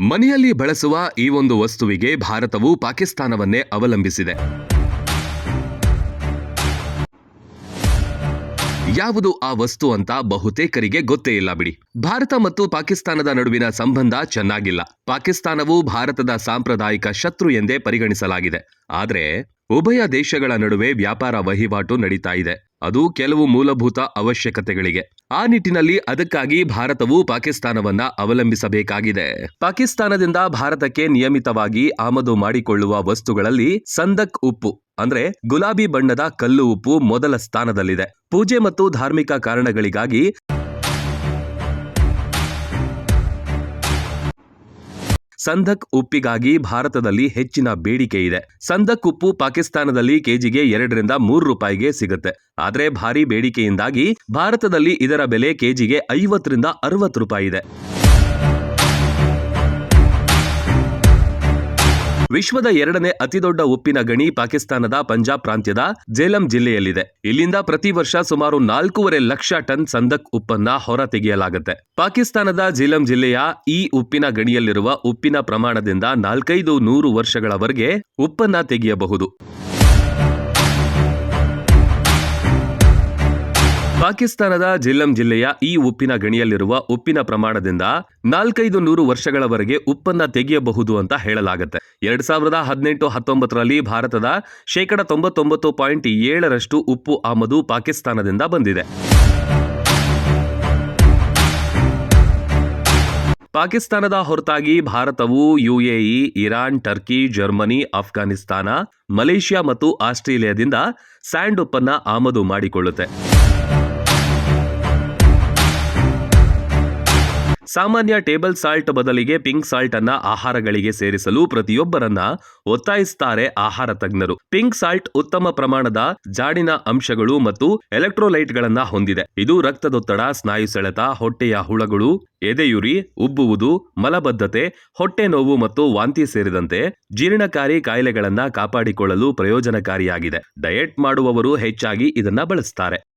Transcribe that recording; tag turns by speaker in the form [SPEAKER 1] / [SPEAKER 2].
[SPEAKER 1] ಮನೆಯಲ್ಲಿ ಬಳಸುವ ಈ ಒಂದು ವಸ್ತುವಿಗೆ ಭಾರತವು ಪಾಕಿಸ್ತಾನವನ್ನೇ ಅವಲಂಬಿಸಿದೆ. ಯಾವುದು ಆ ವಸ್ತು ಅಂತ ಬಹುತೇಕರಿಗೆ ಗೊತ್ತೇ ಇಲ್ಲ ಬಿಡಿ. ಭಾರತ ಮತ್ತು ಪಾಕಿಸ್ತಾನದ ನಡುವಿನ ಸಂಬಂಧ ಚೆನ್ನಾಗಿಲ್ಲ. ಪಾಕಿಸ್ತಾನವು ಭಾರತದ ಸಾಂಪ್ರದಾಯಿಕ ಶತ್ರು ಎಂದೇ ಪರಿಗಣಿಸಲಾಗಿದೆ. ಆದರೆ, ಉಭಯ ದೇಶಗಳ ನಡುವೆ ವ್ಯಾಪಾರ ವಹಿವಾಟು ನಡೀತಾ ಇದೆ. ಅದು ಕೆಲವು ಮೂಲಭೂತ ಅವಶ್ಯಕತೆಗಳಿಗೆ. ಆ ನಿಟ್ಟಿನಲ್ಲಿ ಅದಕ್ಕಾಗಿ ಭಾರತವು ಪಾಕಿಸ್ತಾನವನ್ನ ಅವಲಂಬಿಸಬೇಕಾಗಿದೆ. ಪಾಕಿಸ್ತಾನದಿಂದ ಭಾರತಕ್ಕೆ ನಿಯಮಿತವಾಗಿ ಆಮದು ಮಾಡಿಕೊಳ್ಳುವ ವಸ್ತುಗಳಲ್ಲಿ ಸಂದಕ್ ಉಪ್ಪು, ಅಂದ್ರೆ ಗುಲಾಬಿ ಬಣ್ಣದ ಕಲ್ಲು ಉಪ್ಪು ಮೊದಲ ಸ್ಥಾನದಲ್ಲಿದೆ. ಪೂಜೆ ಮತ್ತು ಧಾರ್ಮಿಕ ಕಾರಣಗಳಿಗಾಗಿ ಸಂದಕ್ ಉಪ್ಪಿಗಾಗಿ ಭಾರತದಲ್ಲಿ ಹೆಚ್ಚಿನ ಬೇಡಿಕೆ ಇದೆ ಸಂದಕ್ ಉಪ್ಪು ಪಾಕಿಸ್ತಾನದಲ್ಲಿ ಕೆಜಿಗೆ ಎರಡರಿಂದ ಮೂರು ರೂಪಾಯಿಗೆ ಸಿಗುತ್ತೆ. ಆದರೆ ಭಾರಿ ಬೇಡಿಕೆಯಿಂದಾಗಿ ಭಾರತದಲ್ಲಿ ಇದರ ಬೆಲೆ ಕೆಜಿಗೆ ಐವತ್ತರಿಂದ ಅರವತ್ತು ರೂಪಾಯಿ ಇದೆ. ವಿಶ್ವದ ಎರಡನೇ ಅತಿದೊಡ್ಡ ಉಪ್ಪಿನ ಗಣಿ ಪಾಕಿಸ್ತಾನದ ಪಂಜಾಬ್ ಪ್ರಾಂತ್ಯದ ಜೇಲಂ ಜಿಲ್ಲೆಯಲ್ಲಿದೆ. ಇಲ್ಲಿಂದ ಪ್ರತಿ ವರ್ಷ ಸುಮಾರು ನಾಲ್ಕೂವರೆ ಲಕ್ಷ ಟನ್ ಸಂದಕ್ ಉಪ್ಪನ್ನ ಹೊರ ತೆಗೆಯಲಾಗುತ್ತೆ ಪಾಕಿಸ್ತಾನದ ಜೇಲಂ ಜಿಲ್ಲೆಯ ಈ ಉಪ್ಪಿನ ಗಣಿಯಲ್ಲಿರುವ ಉಪ್ಪಿನ ಪ್ರಮಾಣದಿಂದ ನಾಲ್ಕೈದು ನೂರು ವರ್ಷಗಳವರೆಗೆ ಉಪ್ಪನ್ನ ತೆಗೆಯಬಹುದು. ಪಾಕಿಸ್ತಾನದ ಜಿಲ್ಲಂ ಜಿಲ್ಲೆಯ ಈ ಉಪ್ಪಿನ ಗಣಿಯಲ್ಲಿರುವ ಉಪ್ಪಿನ ಪ್ರಮಾಣದಿಂದ ನಾಲ್ಕೈದು ನೂರು ವರ್ಷಗಳವರೆಗೆ ಉಪ್ಪನ್ನ ತೆಗೆಯಬಹುದು ಅಂತ ಹೇಳಲಾಗುತ್ತೆ. ಎರಡ್ ಸಾವಿರದ ಹದಿನೆಂಟು ಹತ್ತೊಂಬತ್ತರಲ್ಲಿ ಭಾರತದ ಶೇಕಡ ತೊಂಬತ್ತೊಂಬತ್ತು ಪಾಯಿಂಟ್ ಏಳರಷ್ಟು ಉಪ್ಪು ಆಮದು ಪಾಕಿಸ್ತಾನದಿಂದ ಬಂದಿದೆ. ಪಾಕಿಸ್ತಾನದ ಹೊರತಾಗಿ ಭಾರತವು UAE, Iran, Turkey, Germany Afghanistan Malaysia ಮತ್ತು ಆಸ್ಟ್ರೇಲಿಯಾದಿಂದ ಸ್ಯಾಂಡ್ ಉಪ್ಪನ್ನ ಆಮದು ಮಾಡಿಕೊಳ್ಳುತ್ತೆ. ಸಾಮಾನ್ಯ ಟೇಬಲ್ ಸಾಲ್ಟ್ ಬದಲಿಗೆ ಪಿಂಕ್ ಸಾಲ್ಟ್ ಅನ್ನ ಆಹಾರಗಳಿಗೆ ಸೇರಿಸಲು ಪ್ರತಿಯೊಬ್ಬರನ್ನ ಒತ್ತಾಯಿಸುತ್ತಾರೆ ಆಹಾರ ತಜ್ಞರು. ಪಿಂಕ್ ಸಾಲ್ಟ್ ಉತ್ತಮ ಪ್ರಮಾಣದ ಜಾಡಿನ ಅಂಶಗಳು ಮತ್ತು ಎಲೆಕ್ಟ್ರೋಲೈಟ್ಗಳನ್ನ ಹೊಂದಿದೆ. ಇದು ರಕ್ತದೊತ್ತಡ, ಸ್ನಾಯು ಸೆಳೆತ, ಹೊಟ್ಟೆಯ ಹುಳಗಳು, ಎದೆಯುರಿ, ಉಬ್ಬುವುದು, ಮಲಬದ್ಧತೆ, ಹೊಟ್ಟೆ ನೋವು ಮತ್ತು ವಾಂತಿ ಸೇರಿದಂತೆ ಜೀರ್ಣಕಾರಿ ಕಾಯಿಲೆಗಳನ್ನ ಕಾಪಾಡಿಕೊಳ್ಳಲು ಪ್ರಯೋಜನಕಾರಿಯಾಗಿದೆ. ಡಯೆಟ್ ಮಾಡುವವರು ಹೆಚ್ಚಾಗಿ ಇದನ್ನ ಬಳಸ್ತಾರೆ.